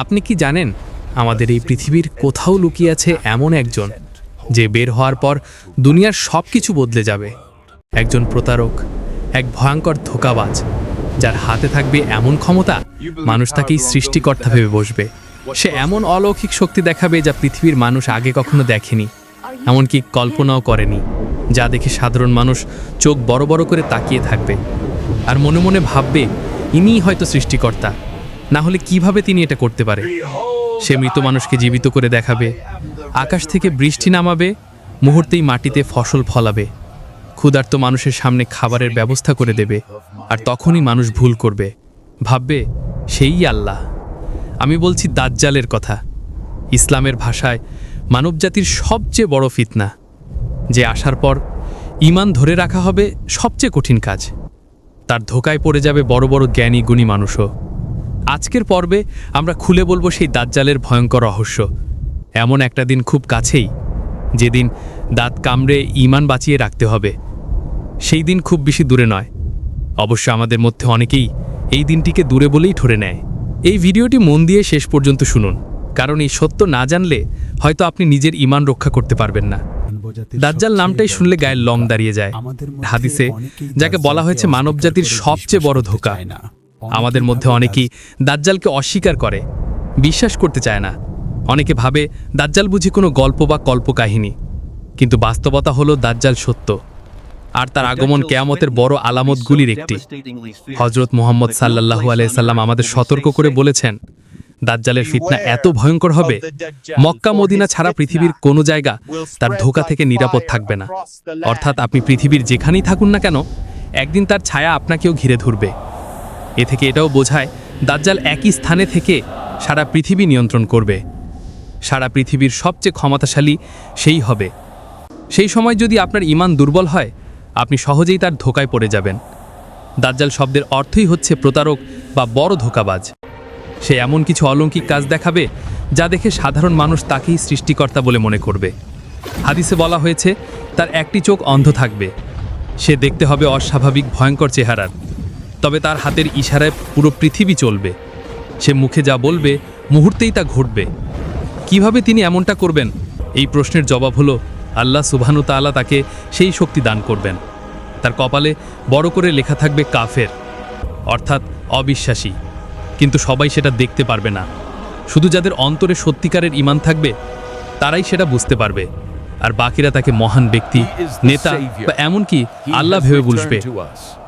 আপনি কি জানেন, আমাদের এই পৃথিবীর কোথাও লুকিয়ে আছে এমন একজন, যে বের হওয়ার পর দুনিয়ার সব কিছু বদলে যাবে। একজন প্রতারক, এক ভয়ঙ্কর ধোকাবাজ, যার হাতে থাকবে এমন ক্ষমতা মানুষ তাকেই সৃষ্টিকর্তা ভেবে বসবে। সে এমন অলৌকিক শক্তি দেখাবে যা পৃথিবীর মানুষ আগে কখনো দেখেনি, এমনকি কল্পনাও করেনি, যা দেখে সাধারণ মানুষ চোখ বড় বড় করে তাকিয়ে থাকবে, আর মনে মনে ভাববে, ইনিই হয়তো সৃষ্টিকর্তা। না হলে কীভাবে তিনি এটা করতে পারে? সে মৃত মানুষকে জীবিত করে দেখাবে, আকাশ থেকে বৃষ্টি নামাবে, মুহূর্তেই মাটিতে ফসল ফলাবে, ক্ষুধার্ত মানুষের সামনে খাবারের ব্যবস্থা করে দেবে, আর তখনই মানুষ ভুল করবে। ভাববে, সেই আল্লাহ। আমি বলছি দাজ্জালের কথা। ইসলামের ভাষায় মানবজাতির সবচেয়ে বড় ফিতনা, যে আসার পর ইমান ধরে রাখা হবে সবচেয়ে কঠিন কাজ। তার ধোকায় পড়ে যাবে বড় বড় জ্ঞানী গুণী মানুষও। আজকের পর্বে আমরা খুলে বলব সেই দাজ্জালের ভয়ঙ্কর রহস্য। এমন একটা দিন খুব কাছেই যেদিন দাঁত কামড়ে ইমান বাঁচিয়ে রাখতে হবে। সেই দিন খুব বেশি দূরে নয়। অবশ্য আমাদের মধ্যে অনেকেই এই দিনটিকে দূরে বলেই ঠরে নেয়। এই ভিডিওটি মন দিয়ে শেষ পর্যন্ত শুনুন কারণ এই সত্য না জানলে হয়তো আপনি নিজের ইমান রক্ষা করতে পারবেন না। দাজ্জাল নামটাই শুনলে গায়ের লং দাঁড়িয়ে যায়। হাদিসে যাকে বলা হয়েছে মানবজাতির সবচেয়ে বড় ধোকা। আমাদের মধ্যে অনেকেই দাজ্জালকে অস্বীকার করে বিশ্বাস করতে চায় না। অনেকে ভাবে দাজ্জাল বুঝি কোনো গল্প বা কল্পকাহিনী কিন্তু বাস্তবতা হলো দাজ্জাল সত্য। আর তার আগমন কেয়ামতের বড় আলামতগুলির একটি। হজরত মোহাম্মদ সাল্লাহু আলাইসাল্লাম আমাদের সতর্ক করে বলেছেন দাজ্জালের ফিতনা এত ভয়ঙ্কর হবে মক্কা মদিনা ছাড়া পৃথিবীর কোনো জায়গা তার ধোকা থেকে নিরাপদ থাকবে না। অর্থাৎ আপনি পৃথিবীর যেখানেই থাকুন না কেন একদিন তার ছায়া আপনাকেও ঘিরে ধরবে। এ থেকে এটাও বোঝায়, দাজ্জাল একই স্থানে থেকে সারা পৃথিবী নিয়ন্ত্রণ করবে। সারা পৃথিবীর সবচেয়ে ক্ষমতাশালী সেই হবে। সেই সময় যদি আপনার ইমান দুর্বল হয়, আপনি সহজেই তার ধোকায় পড়ে যাবেন। দাজ্জাল শব্দের অর্থই হচ্ছে প্রতারক বা বড় ধোকাবাজ। সে এমন কিছু অলৌকিক কাজ দেখাবে, যা দেখে সাধারণ মানুষ তাকেই সৃষ্টিকর্তা বলে মনে করবে। হাদিসে বলা হয়েছে, তার একটি চোখ অন্ধ থাকবে। সে দেখতে হবে অস্বাভাবিক, ভয়ঙ্কর চেহারার। তবে তার হাতের ইশারায় পুরো পৃথিবী চলবে। সে মুখে যা বলবে, মুহূর্তেই তা ঘটবে। কীভাবে তিনি এমনটা করবেন? এই প্রশ্নের জবাব হলো, আল্লাহ সুবহানু তাআলা তাকে সেই শক্তি দান করবেন। তার কপালে বড় করে লেখা থাকবে কাফের, অর্থাৎ অবিশ্বাসী। কিন্তু সবাই সেটা দেখতে পারবে না। শুধু যাদের অন্তরে সত্যিকারের ইমান থাকবে, তারাই সেটা বুঝতে পারবে। আর বাকিরা তাকে মহান ব্যক্তি নেতা বা এমনকি আল্লাহ ভেবে বুঝবে।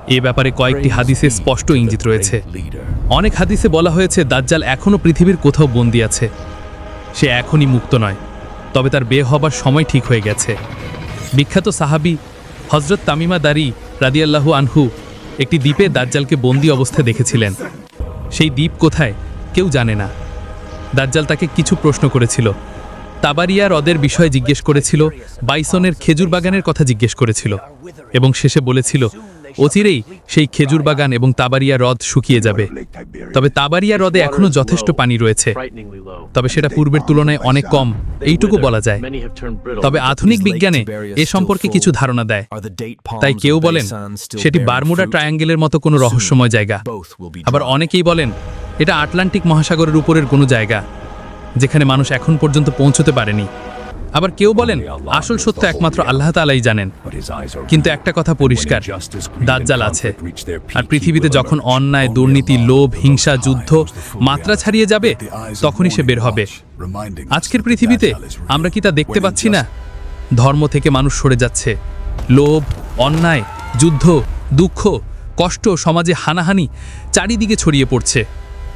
এ ব্যাপারে কয়েকটি হাদিসে স্পষ্ট ইঙ্গিত রয়েছে। অনেক হাদিসে বলা হয়েছে দাজ্জাল এখনও পৃথিবীর কোথাও বন্দি আছে। সে এখনই মুক্ত নয়। তবে তার বে হবার সময় ঠিক হয়ে গেছে। বিখ্যাত সাহাবি হজরত তামিমা দারি রাদিয়াল্লাহু আনহু একটি দ্বীপে দাজ্জালকে বন্দি অবস্থায় দেখেছিলেন। সেই দ্বীপ কোথায় কেউ জানে না। দাজ্জাল তাকে কিছু প্রশ্ন করেছিল। তাবারিয়া হ্রদের বিষয়ে জিজ্ঞেস করেছিল, বাইসনের খেজুর বাগানের কথা জিজ্ঞেস করেছিল এবং শেষে বলেছিল, অচিরেই সেই খেজুর বাগান এবং তাবারিয়া হ্রদ শুকিয়ে যাবে। তবে তাবারিয়া হ্রদে এখনও যথেষ্ট পানি রয়েছে। তবে সেটা পূর্বের তুলনায় অনেক কম। এইটুকু বলা যায়। তবে আধুনিক বিজ্ঞানে এ সম্পর্কে কিছু ধারণা দেয়। তাই কেউ বলেন, সেটি বারমুডা ট্রায়াঙ্গেলের মতো কোনো রহস্যময় জায়গা। আবার অনেকেই বলেন, এটা আটলান্টিক মহাসাগরের উপরের কোনো জায়গা। যেখানে মানুষ এখন পর্যন্ত পৌঁছতে পারেনি। আবার কেউ বলেন, আসল সত্য একমাত্র আল্লাহ তালাই জানেন। কিন্তু একটা কথা পরিষ্কার, দাজ্জাল আছে। আর পৃথিবীতে যখন অন্যায়, দুর্নীতি, লোভ, হিংসা, যুদ্ধ মাত্রা ছাড়িয়ে যাবে, তখনই সে বের হবে। আজকের পৃথিবীতে আমরা কি তা দেখতে পাচ্ছি না? ধর্ম থেকে মানুষ সরে যাচ্ছে। লোভ, অন্যায়, যুদ্ধ, দুঃখ, কষ্ট সমাজে হানাহানি চারিদিকে ছড়িয়ে পড়ছে।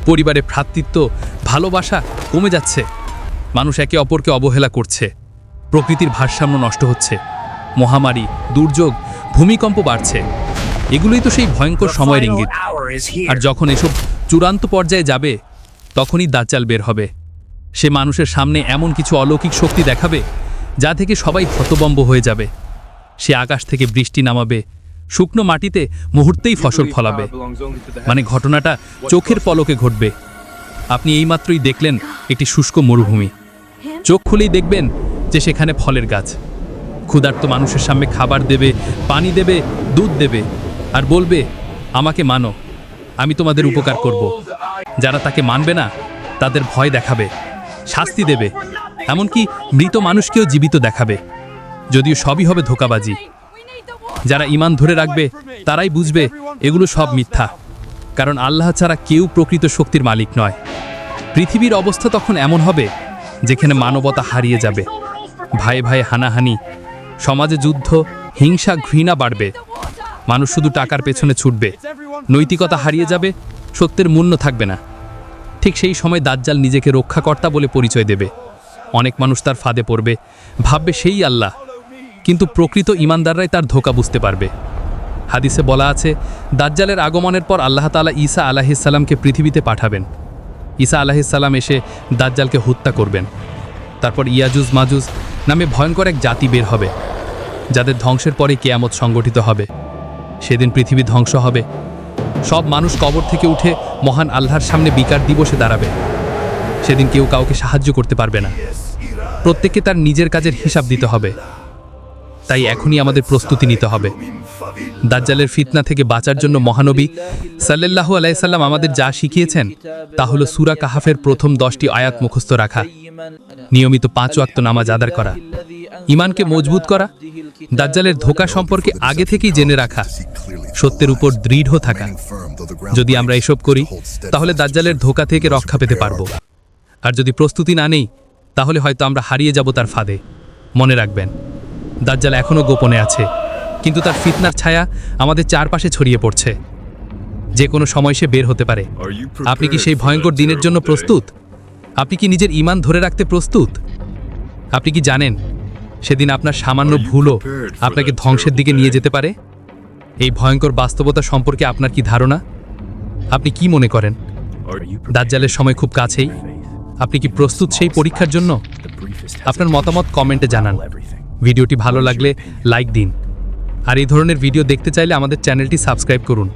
পরিবারে ভ্রাতৃত্ব ভালোবাসা কমে যাচ্ছে। মানুষ একে অপরকে অবহেলা করছে। প্রকৃতির ভারসাম্য নষ্ট হচ্ছে। মহামারী দুর্যোগ ভূমিকম্প বাড়ছে। এগুলোই তো সেই ভয়ঙ্কর সময়ের ইঙ্গিত। আর যখন এসব চূড়ান্ত পর্যায়ে যাবে তখনই দাঁচাল বের হবে। সে মানুষের সামনে এমন কিছু অলৌকিক শক্তি দেখাবে যা থেকে সবাই হতবম্ব হয়ে যাবে। সে আকাশ থেকে বৃষ্টি নামাবে শুকনো মাটিতে মুহূর্তেই ফসল ফলাবে। মানে ঘটনাটা চোখের পলকে ঘটবে। আপনি এইমাত্রই দেখলেন একটি শুষ্ক মরুভূমি। চোখ খুলেই দেখবেন যে সেখানে ফলের গাছ। ক্ষুধার্ত মানুষের সামনে খাবার দেবে পানি দেবে দুধ দেবে আর বলবে আমাকে মানো আমি তোমাদের উপকার করব। যারা তাকে মানবে না তাদের ভয় দেখাবে শাস্তি দেবে। এমনকি মৃত মানুষকেও জীবিত দেখাবে। যদিও সবই হবে ধোকাবাজি যারা ইমান ধরে রাখবে, তারাই বুঝবে এগুলো সব মিথ্যা। কারণ আল্লাহ ছাড়া কেউ প্রকৃত শক্তির মালিক নয়। পৃথিবীর অবস্থা তখন এমন হবে, যেখানে মানবতা হারিয়ে যাবে। ভাই ভাই হানাহানি, সমাজে যুদ্ধ, হিংসা, ঘৃণা বাড়বে। মানুষ শুধু টাকার পেছনে ছুটবে। নৈতিকতা হারিয়ে যাবে, সত্যের মূল্য থাকবে না। ঠিক সেই সময় দাজ্জাল নিজেকে রক্ষাকর্তা বলে পরিচয় দেবে। অনেক মানুষ তার ফাঁদে পড়বে। ভাববে সেই আল্লাহ। কিন্তু প্রকৃত ইমানদাররাই তার ধোকা বুঝতে পারবে। হাদিসে বলা আছে, দাজ্জালের আগমনের পর আল্লাহ তালা ঈসা আলাহিসাল্লামকে পৃথিবীতে পাঠাবেন। ঈসা আলাহিসাল্লাম এসে দাজ্জালকে হত্যা করবেন। তারপর ইয়াজুজ মাজুজ নামে ভয়ঙ্কর এক জাতি বের হবে, যাদের ধ্বংসের পরে কেয়ামত সংগঠিত হবে। সেদিন পৃথিবী ধ্বংস হবে। সব মানুষ কবর থেকে উঠে মহান আল্লাহর সামনে বিকার দিবসে দাঁড়াবে। সেদিন কেউ কাউকে সাহায্য করতে পারবে না। প্রত্যেককে তার নিজের কাজের হিসাব দিতে হবে। তাই এখনই আমাদের প্রস্তুতি নিতে হবে। দাজ্জালের ফিতনা থেকে বাঁচার জন্য মহানবী সাল্লাল্লাহু আলাইসাল্লাম আমাদের যা শিখিয়েছেন, তা হলো সুরা কাহাফের প্রথম দশটি আয়াত মুখস্থ রাখা, নিয়মিত পাঁচ ওয়াক্ত নামাজ আদার করা ইমানকে মজবুত করা, দাজ্জালের ধোকা সম্পর্কে আগে থেকেই জেনে রাখা, সত্যের উপর দৃঢ় থাকা। যদি আমরা এসব করি, তাহলে দাজ্জালের ধোকা থেকে রক্ষা পেতে পারব। আর যদি প্রস্তুতি না নেই, তাহলে হয়তো আমরা হারিয়ে যাব তার ফাঁদে। মনে রাখবেন দাজ্জাল এখনও গোপনে আছে। কিন্তু তার ফিতনার ছায়া আমাদের চারপাশে ছড়িয়ে পড়ছে। যে কোনো সময় সে বের হতে পারে। আপনি কি সেই ভয়ঙ্কর দিনের জন্য প্রস্তুত? আপনি কি নিজের ইমান ধরে রাখতে প্রস্তুত? আপনি কি জানেন সেদিন আপনার সামান্য ভুলও আপনাকে ধ্বংসের দিকে নিয়ে যেতে পারে? এই ভয়ঙ্কর বাস্তবতা সম্পর্কে আপনার কি ধারণা? আপনি কি মনে করেন? দাজ্জালের সময় খুব কাছেই। আপনি কি প্রস্তুত সেই পরীক্ষার জন্য? আপনার মতামত কমেন্টে জানান। ভিডিওটি ভালো লাগলে লাইক দিন। আর এই ধরনের ভিডিও দেখতে চাইলে আমাদের চ্যানেলটি সাবস্ক্রাইব করুন।